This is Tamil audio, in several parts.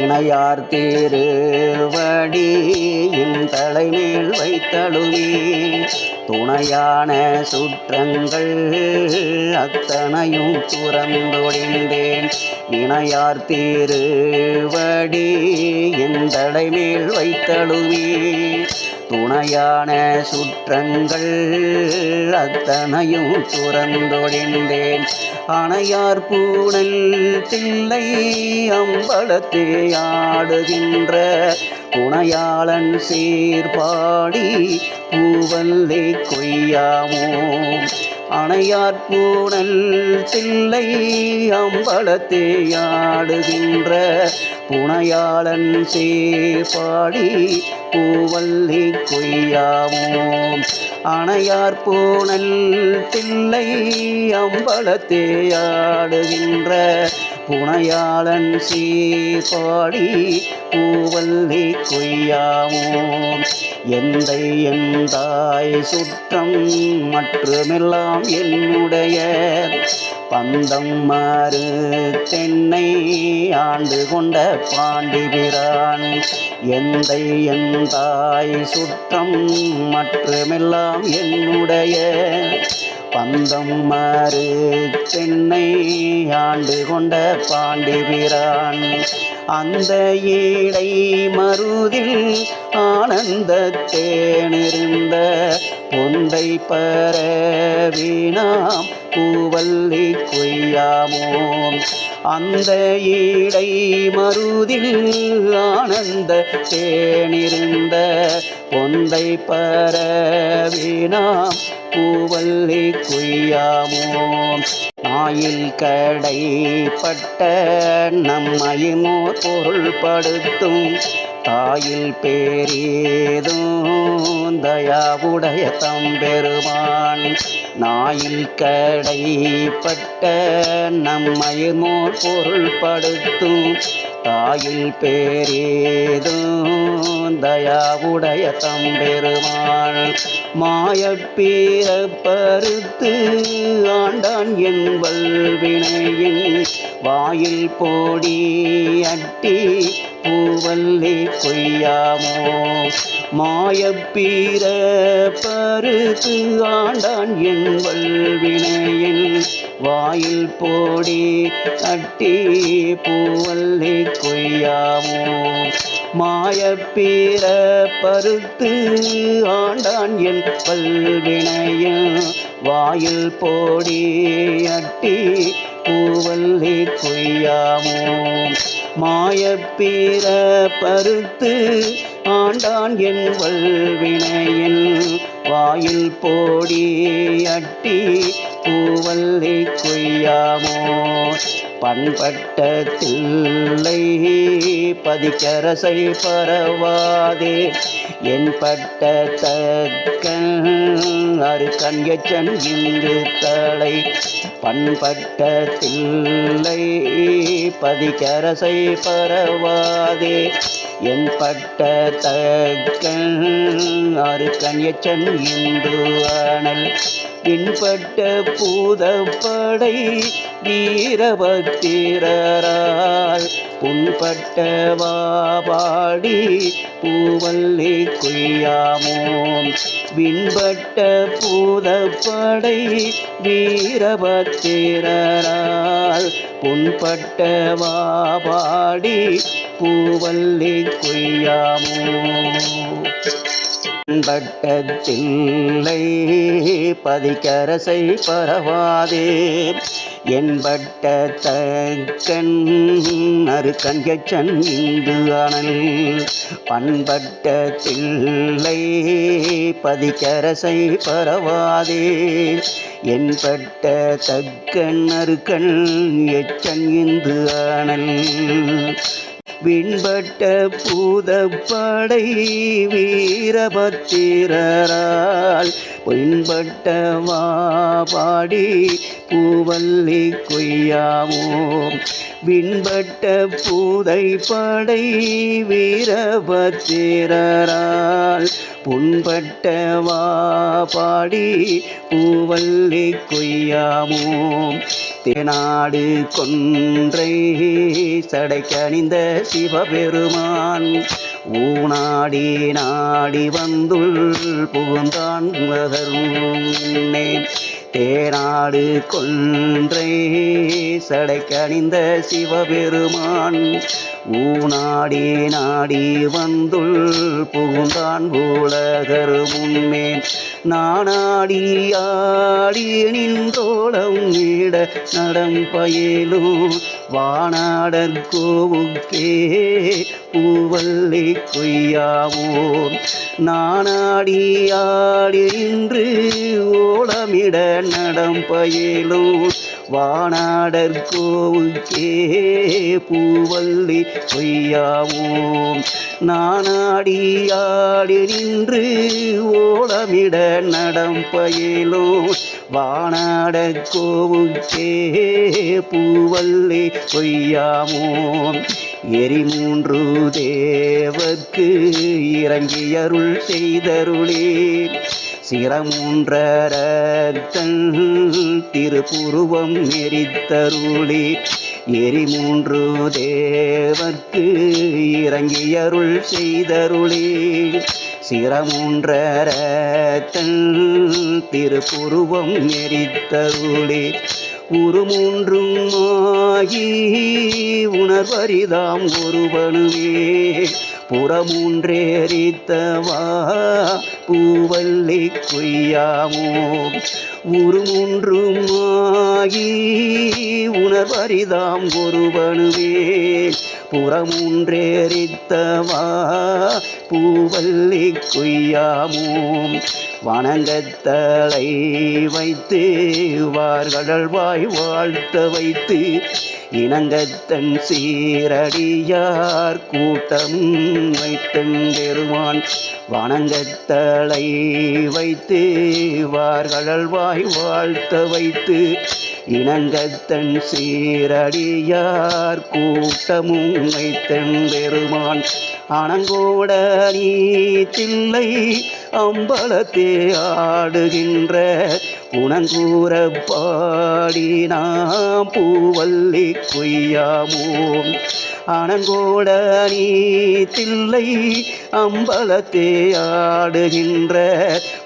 இணையார் தேரு வடியின் தலைமேல் வைத்தழுவி. துணையான சுற்றங்கள் அத்தனையும் துறந்தொழிந்தேன். இணையார் தேரு வடியின் தலைமேல் வைத்தழுவி. துணையான சுற்றங்கள் அத்தனையும் துறந்தொழிந்தேன். அணையார் பூணல் தில்லை அம்பலத்தே ஆடுகின்ற புனையாளன் சீர்பாடி பூவல்லை கொய்யாமோ அணையார் பூணல் தில்லை அம்பலத்தே ஆடுகின்ற புனையாளன் சேபாடி பூவல்லி கொய்யாமோ அணையார் பூணல் தில்லை அம்பலத்தே ஆடுகின்ற புனையாளன் சீர்பாடி பூவல்லி கொய்யாமோ எந்தை எந்தாய் சுற்றம் மற்றுமெல்லாம் என்னுடைய பந்தம் மாறு தென்னை ஆண்டு கொண்ட பாண்டிபிரான். எந்தை எந்தாய் சுற்றம் மற்றுமெல்லாம் என்னுடைய பந்தம் மாறு தென்னை ஆண்டு கொண்ட பாண்டிபிரான் அந்த ஈடை மருதில் ஆனந்த தேனிருந்த பொந்தை பரவினாம். பூவல்லி கொய்யாமோம் அந்த ஈடை மருதில் ஆனந்த தேனிருந்த பொந்தை பரவினாம் பூவல்லி கொய்யாமோம் நாயில் கடைப்பட்ட நம்மையுமோ பொருள்படுத்தும். தாயில் பேரேதும் தயாவுடைய தம்பெருமான் நாயில் கடைப்பட்ட நம்மயிர் நோர் பொருள் படுத்தும் தாயில் பேரேதும் தயாவுடைய தம்பெருமாள். மாயப்பீர பருத்து ஆண்டான் என் வல்வினையின் வாயில் போடி அட்டி பூவல்லி கொய்யாமோ. மாயப்பீர பருத்து ஆண்டான் என் வல்வினையின் வாயில் போடி அட்டி பூவல்லி கொய்யாமோ. மாயப்பீர பருத்து ஆண்டான் என் பல்வினையும் வாயில் போடி அட்டி பூவல்லி கொய்யாமோ. மாயப்பீர பருத்து ஆண்டான் என் வல்வினையில் வாயில் போடி அட்டி பூவல்லி கொய்யாமோ. பண்பட்ட தில்லை பதிக்கரசை பரவாதே என் பட்ட தக்கன் அரு கண்யச்சன் இங்கு தலை. பண்பட்ட தில்லை பதிக்கரசை பரவாதே என் பட்ட தக்கன் அரு கண்யச்சன் இந்து அனல். பின்பட்ட பூதப்படை வீரபத்திரரால் புண்பட்ட வாபாடி பூவல்லி கொய்யாமோம். விண்பட்ட பூதப்படை வீரபத்திரரால் புண்பட்ட வாபாடி பூவல்லி கொய்யாமோ பட்டத்தில்லை பதிக்கரசை பரவாதே. என்பட்ட தக்கன் அரு கஞ்சன் இங்கு அனல். பண்பட்ட தில்லை பதிக்கரசை பரவாதே. என்பட்ட தக்கன் அருக்கன் எச்சன் இந்து அனல். விண்பட்ட பூதப்படை வீ வீரபத்திரரால் பின்பட்ட பாடி பூவல்லி கொய்யாவோம். விண்பட்ட பூதை படை வீரபத்திரரால் புண்பட்ட வாபாடி பூவல்லி கொய்யாமோம் தேநாடு கொன்றை சடைக்கணிந்த சிவபெருமான் ஊனாடி நாடி வந்துள் புகுந்தான் முகருன்னே தேநாடு கொன்றை சடைக்கணிந்த சிவபெருமான் ஊனாடி நாடி வந்துள் புகுந்தான் உலகர் முன்னே. நானாடி ஆடி நின்றோளம் நீட நடம் பயிலும் வானாடற் கோவுக்கே பூவல்லி கொய்யாவோம் நானாடி ஆடி நின்று ஓளமிட நடம் பயிலும் வானாடர் கோவுக்கே பூவல்லி பொய்யாவோம். நானாடி நின்று ஓளமிட நடம் பயிலோ வானாட கோவுக்கே பூவல்லி பொய்யாமோம் எரி மூன்று தேவர்க்கு இறங்கியருள் செய்தருளே. சிரமூன்றரத்தன் திருப்புருவம் எரித்தருளி. எரி மூன்று தேவர்க்கு இறங்கியருள் செய்தருளி. சிரமூன்றரத்தன் திருப்புருவம் எரித்தருளி. உருமூன்றும் ஆகி உணர்வரிதாம் ஒருவனுமே. புறமூன்றேரித்தவா பூவல்லி கொய்யாமோ? உருமூன்றும் ஆகி உணர்வரிதாம் ஒருவனுமே. புறமூன்றேரித்தவா பூவல்லி கொய்யாமோ வணங்கத்தலை வைத்து வார்கடல் வாய் வாழ்த்த வைத்து இணங்கத்தன் சீரடியார் கூட்டம் வைத்தெருவான் வணங்கத்தலை வைத்து வார்கடல் வாய் வாழ்த்த வைத்து இணங்கத்தன் சீரடியார் கூட்டமும் தெம்பெருமான் அணங்கோட நீ தில்லை அம்பலத்தே ஆடுகின்ற உணங்கூற பாடி நாம் பூவல்லி கொய்யாமோம் அனங்கோட நீ தில்லை அம்பலத்தே ஆடுகின்ற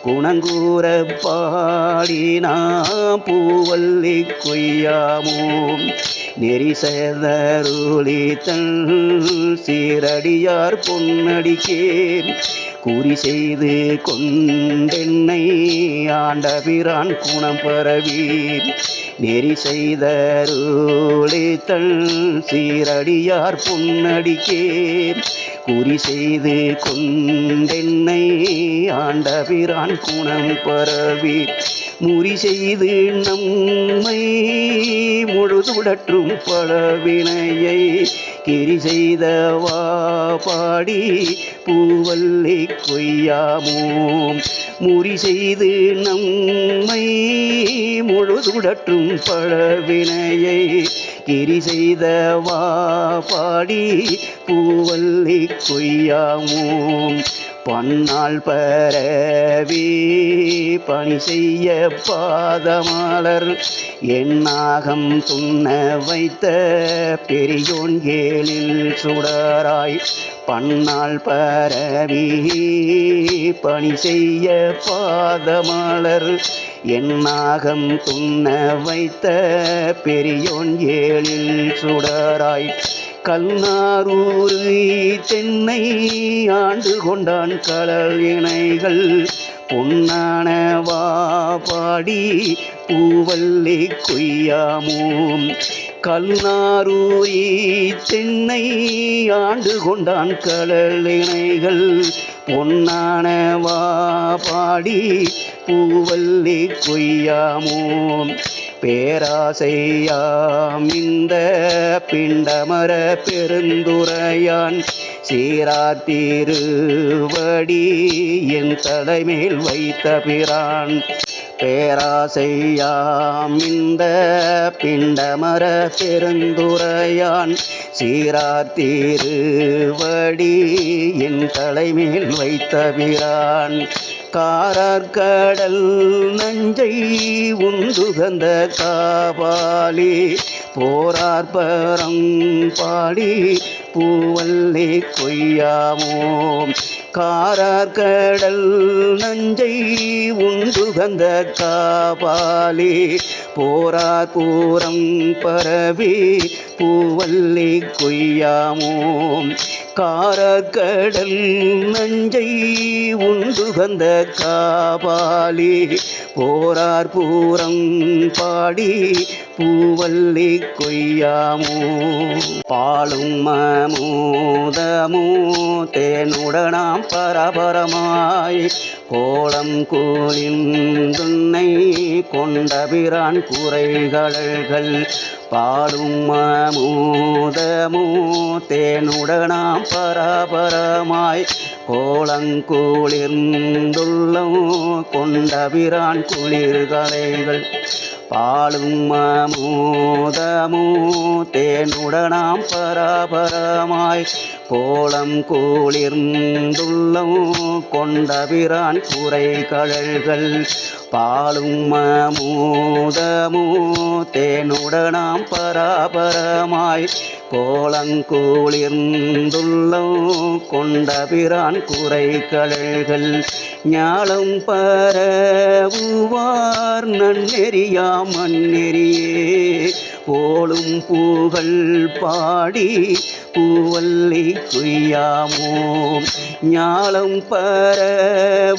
குணங்கூற பாடி நாம் பூவல்லி கொய்யாமோம் நெறிசதருளி தன் சீரடியார் பொன்னடிக்கேன். குறி செய்து கொண்டென்னை ஆண்டபிரான் குணம் பரவி நெறி செய்தருளி சீரடியார் பொன்னடிக்கே குறி செய்து கொண்டென்னை ஆண்டபிரான் குணம் பரவி முறி செய்து நம்மை முழுதுடற்றும் பழவினையை கிரி செய்தவா பாடி பூவல்லி கொய்யாமோம். முறி செய்து நம்மை முழுதுடற்றும் பழவினையை கிரி செய்தவா பாடி பூவல்லி கொய்யாமோம். பன்னாள் பரவி பணி செய்ய பாதமாளர். என்னாகம் துண்ண வைத்த பெரியோன் ஏழில் சுடராய். பன்னால் பரவி பணி செய்ய பாதமாளர். என்னாகம் துண்ண வைத்த பெரியோன் ஏழில் சுடராய். கல்நாரூர் தென்னை ஆண்டு கொண்டான் கடல் இணைகள். பொன்னானவா பாடி பூவல்லி கொய்யாமோம் கல்நாரூரி தென்னை ஆண்டு கொண்டான் கடல் இணைகள். பொன்னானவா பாடி பூவல்லி கொய்யாமோம் பேராசையாம். இந்த பிண்டமர பெருந்துரையான் சீராத்திருவடி என் தலைமேல் வைத்த பிரான். பேராசையாம். இந்த பிண்டமர பெருந்துரையான் சீராத்திருவடி என் தலைமேல் வைத்த பிரான். காரற்கடல் நஞ்சை உண்டுகந்த காபாலி போரார்பரம் பாடி பூவல்லே கொய்யாமோம். காரற்கடல் நஞ்சை உண்டுகந்த காபாலி போரார் பூரம் பரவி பூவல்லி கொய்யாமோம். காரக்கடல் நஞ்சை உண்டு வந்த காபாலி போரார் பூரம் பாடி பூவல்லி கொய்யாமோ பாலும் மமோதமோ தேனுடனாம் பரபரமாய் கோலம் கூலிந்துன்னை கொண்டபிரான் குறைகள்கள் பாடும் மமோதமோ தேனுடனாம் பரபரமாய் கோலங்கூளிர்ந்துள்ளம் கொண்டபிரான் குளிர்கலைகள். பாடும் மமோதமோ தேனுடனாம் பராபரமாய் கோலம் கூளிர்ந்துள்ளம் கொண்டபிரான் குறை கடல்கள் பாலும் மமோதமோ தேனுடனாம் பராபரமாய் கோலங்கூளிர்ந்துள்ளம் கொண்டபிரான் குறை கடல்கள் ஞாலம் பரவுவார். நன்னெறியா மண்ணெறியே போலும் பூகள் பாடி பூவல்லி குய்யாமோ ஞாலம் பரவுவார்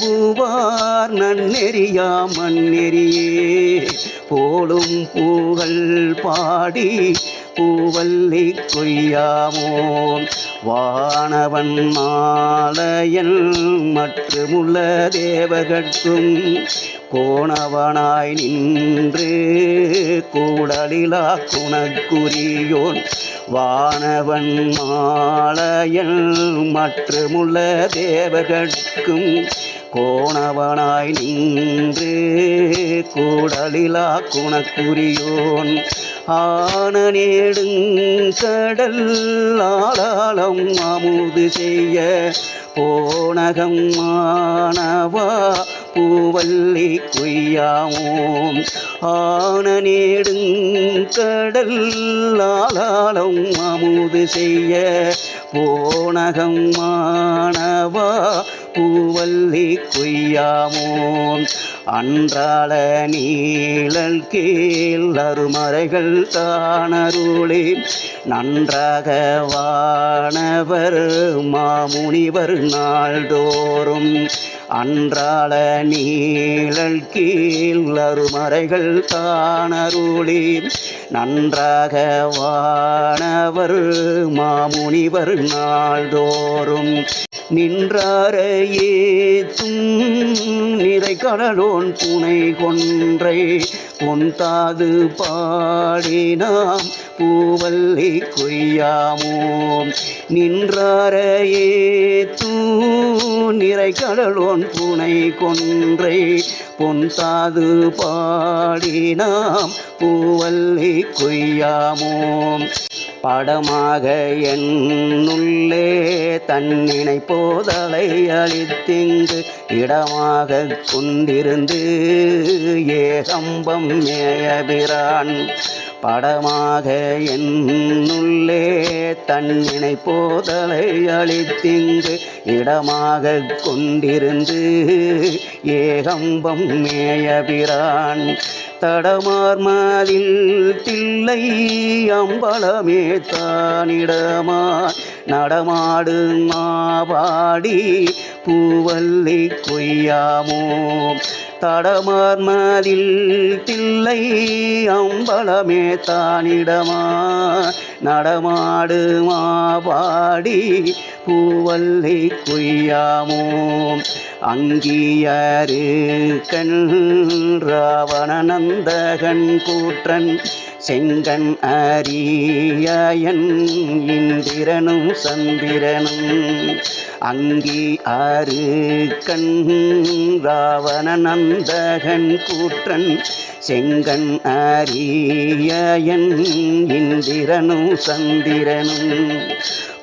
நன்னெறியா மண்ணெறியே. போலும் பூகள் பாடி பூவல்லி கொய்யாமோ வானவன் மாலையன் மற்றுமுள்ள தேவகட்கும். கோணவனாய் நின்று கூடலிலா குணக்குரியோன். வானவன் மாலையன் மற்றுமுள்ள தேவகட்கும். கோணவனாய் நின்று கூடலிலா குணக்குரியோன். ஆன நெடுங்கடல் ஆளாளம் அமுது செய்ய போனகம் மாணவா பூவல்லி கொய்யாமோம். ஆன நெடுங்கடல் ஆளாளம் அமுது செய்ய போனகம் மாணவா பூவல்லி கொய்யாமோம் அன்றாள நீழல் கீழ் அருமறைகள் தானருளே. நன்றாக வானவர் மாமுனிவர் நாள்தோறும். அன்றாள நீழல் கீழ் அருமறைகள் தானருளே. நன்றாக வானவர் மாமுனிவர் நாள்தோறும். நின்றாரையே தும் நிறை கடலோன் புனை கொன்றை பொன்தாது பாடினாம் பூவல்லி கொய்யாமோம். நின்றாரையே தூ நிறை கடலோன் புனை கொன்றை பொன்தாது பாடினாம் பூவல்லி கொய்யாமோம். படமாக என்னுள்ளே தன்னினை போதலை அளித்திங்கு இடமாக கொண்டிருந்து ஏகம்பம் மேயபிரான் படமாக என்னுள்ளே தன்னினை போதலை அளித்திங்கு இடமாக கொண்டிருந்து ஏகம்பம் மேயபிரான் தடமார்மதில் தில்லை அம்பலமே தானிடமா நடமாடு மாபாடி பூவல்லி கொய்யாமோ. தடமார்மதில் தில்லை அம்பலமே தானிடமா நடமாடு மாபாடி பூவல்லி கொய்யாமோ. அங்கியாறு கண் ராவணநந்தகன் கூற்றன் செங்கன் அரியன் இந்திரனும் சந்திரனும். அங்கி ஆறு கண் ராவணநந்தகன் கூற்றன் செங்கன் அரியன் இந்திரனும் சந்திரனும்.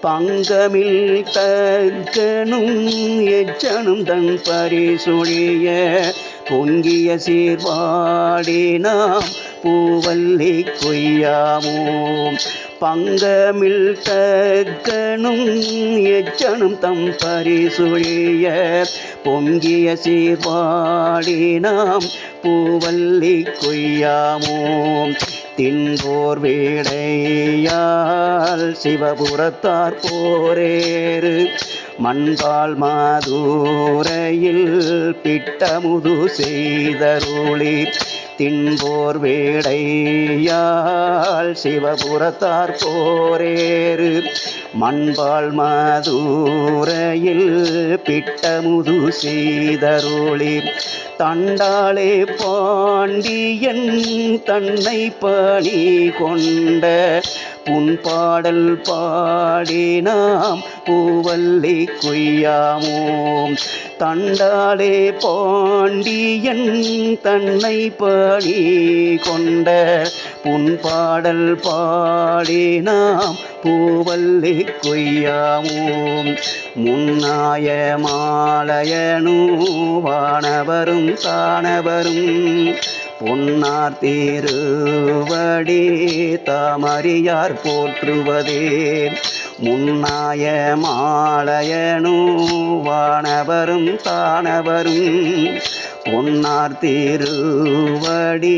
பங்கமில் தக்கனும் எச்சனும் தன் பரிசுடைய பொங்கிய சீர்வாடினாம் பூவல்லி கொய்யாமோம். பங்கமில் தக்கனும் எச்சனும் தம் பரிசுழிய பொங்கிய சீர்வாடினாம் பூவல்லி கொய்யாமோம். தின்போர் வேடையால் சிவபுரத்தார் போரேறு. மண்பால் மாதூரையில் பிட்டமுது செய்தருளி. தின்போர் வேடையால் சிவபுரத்தார் போரேறு. மண்பால் மாதூரையில் பிட்டமுது செய்தருளி. தண்டாளே பாண்டியன் தன்னை பணி கொண்ட புன்பாடல் பாடினாம் பூவல்லி கொய்யாமோம். தண்டாளே பாண்டியன் தன்னை பணி கொண்ட புன்பாடல் பாடினாம் பூவல்லி கொய்யாமோம். முன்னாய மாலையனு வானவரும் தானவரும். பொன்னார் தீருவடி தாமறியார் போற்றுவதே. முன்னாய மாலையனு வானவரும் தானவரும். பொன்னார் திருவடி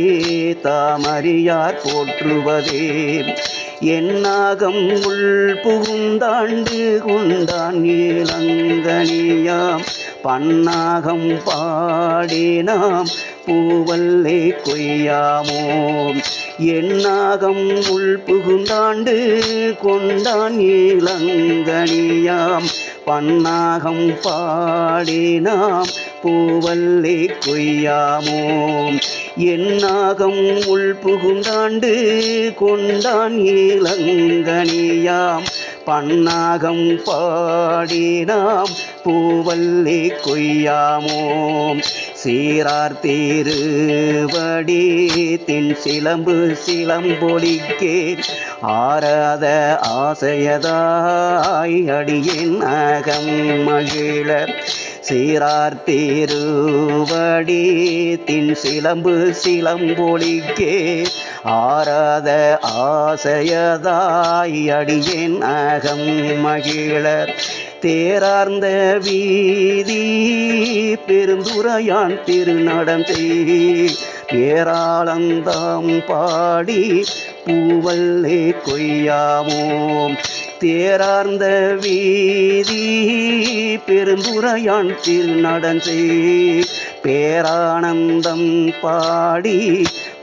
தாமறியார் போற்றுவதே. என்னாகம் உள் புகுந்தாண்டு கொண்டான் இளங்கனியாம் பன்னாகம் பாடினாம். பூவல்லே கொய்யாமோம். என்னாகம் உள் புகுந்தாண்டு கொண்டான் இளங்கனியாம். பன்னாகம் பாடினாம் பூவல்லே கொய்யாமோம். என்னாகம் உள் புகுந்தாண்டு கொண்டான் இளங்கனியாம். பன்னாகம் பாடினாம் பூவல்லே கொய்யாமோம். சீரார் திருவடி தின் சிலம்பு சிலம்பொலிக்கே ஆராத ஆசையதாய் அடியின் அகம் மகிழ. சீரார் திருவடி தின் சிலம்பு சிலம்பொலிக்கே ஆராத ஆசையதாய் அடியின் அகம் மகிழ. தேரார்ந்த வீதி பெருந்துரையான் திருநடந்தை பேராளந்தாம் பாடி பூவல்லே கொய்யாமோம் தேரார்ந்த வீதி பெருந்துரையான் திருநடந்தை பேரானந்தம் பாடி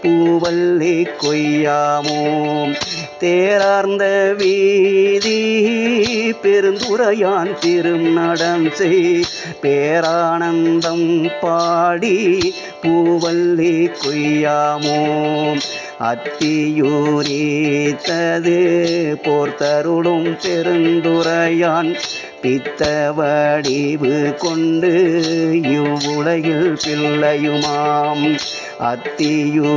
பூவல்லே கொய்யாமோம் தேரார்ந்த வீதி பெருந்துரையான் திரும் நடம் செய். பேரானந்தம் பாடி பூவல்லி கொய்யாமோம். அத்தியூரீத்தது போர்த்தருளும் பெருந்துரையான் பித்த வடிவு கொண்டு இவ்வுலகில் பிள்ளையுமாம். அத்தியூரீத்தது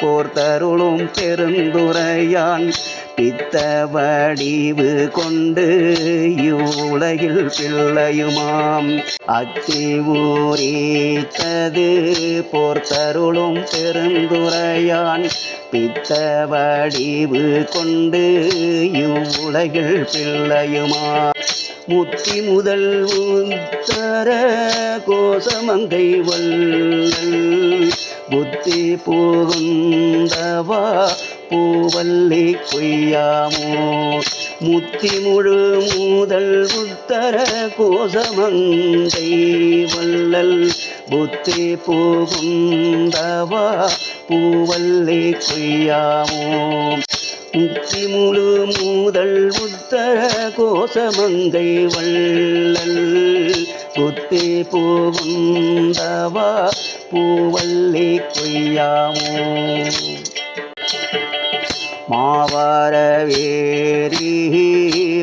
போர்த்தருளும் பெருந்துரையான் பித்த வடிவு கொண்டு இவ்வுலகில் பிள்ளையுமாம். அத்தி ஊரீத்தது போர்த்தருளும் பெருந்துரையான். பித்த வடிவு கொண்டு இவ்வுலகில் பிள்ளையுமா முத்தி முதல் உத்தர கோசமங்கை வல்லல் புத்தி புகுந்தவா பூவல்லி கொய்யாமோ முத்தி முழு மூதல் புத்தர கோசமங்கை வள்ளல் புத்தி புகுந்தவா பூவல்லி கொய்யாமோ முத்தி முழு மூதல் புத்தர கோசமங்கை வள்ளல் புத்தி போகுந்தவா பூவல்லி கொய்யாமோ மாவாரவேரி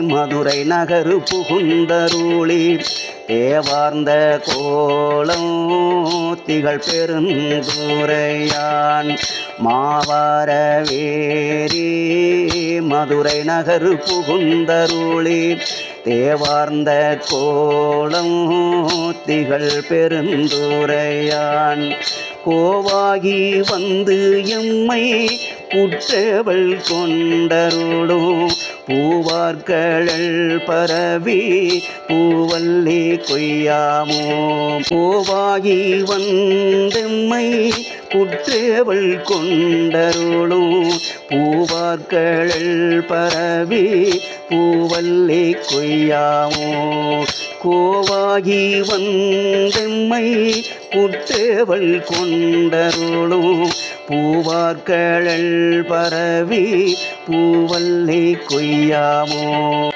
மதுரை நகரு புகுந்தருளி தேவார்ந்த கோலம் திகழ் பெருந்துரையான் மாவார வேரி மதுரை நகர் புகுந்தருளி. தேவார்ந்த கோலம் திகழ் பெருந்துரையான் கோவாகி வந்து எம்மை குற்றவள் கொண்டருளும். பூவார்கழல் பரவி பூவல்லி பொய்யாமோ? பூவாகி வந்தெம்மை குற்றவள் கொண்டருளும். பூவார்கழல் பரவி பூவல்லே கொய்யாமோ? கோவாகி வந்தெம்மை குற்றவள் கொண்டருளும். பூவார்கழல் பரவி பூவல்லே கொய்யாமோ?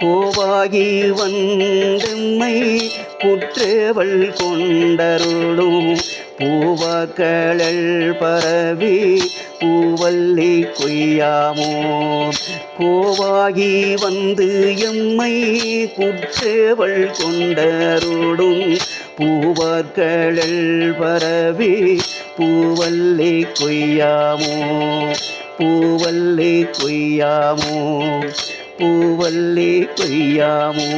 கோவாகி வந்தம்மை குற்றவள் கொண்டருளும். பூவாக்களல் பரவி பூவல்லி கொய்யாமோ. கோவாகி வந்து எம்மை குற்றவள் கொண்டருடும் பூவாக்களல் பரவி பூவல்லி கொய்யாமோ. பூவல்லி கொய்யாமோ. பூவல்லி கொய்யாமோ